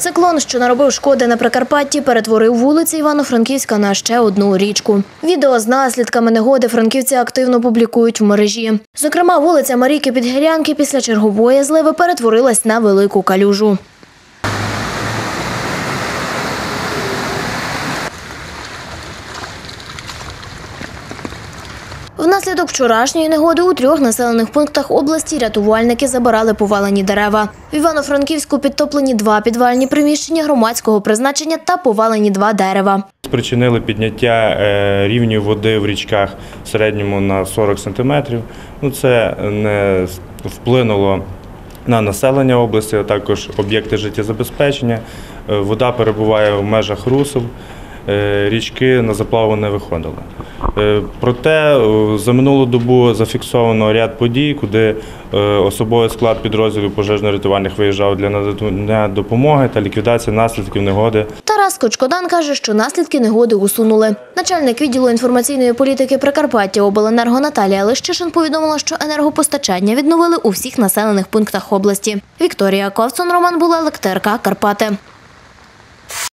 Циклон, що наробив шкоди на Прикарпатті, перетворив вулиці Івано-Франківська на ще одну річку. Відео з наслідками негоди франківці активно публікують в мережі. Зокрема, вулиця Марійки Підгірянки після чергової зливи перетворилась на велику калюжу. Внаслідок вчорашньої негоди у трьох населених пунктах області рятувальники забирали повалені дерева. В Івано-Франківську підтоплені два підвальні приміщення громадського призначення та повалені два дерева. Спричинили підняття е, рівню води в річках в середньому на 40 сантиметрів. Ну, це не вплинуло на населення області, а також об'єкти життєзабезпечення. Е, Вода перебуває в межах русел, е, річки на заплаву не виходили. Е, Проте е, за минулу добу зафіксовано ряд подій, куди е, особовий склад підрозділів пожежно-рятувальних виїжджав для надання допомоги та ліквідації наслідків негоди Тарас Кочкодан каже, що наслідки негоди усунули. Начальник відділу інформаційної політики Прикарпаття обленерго Наталія Лищишин повідомила, що енергопостачання відновили у всіх населених пунктах області. Вікторія Ковцун, Роман ТРК Карпати.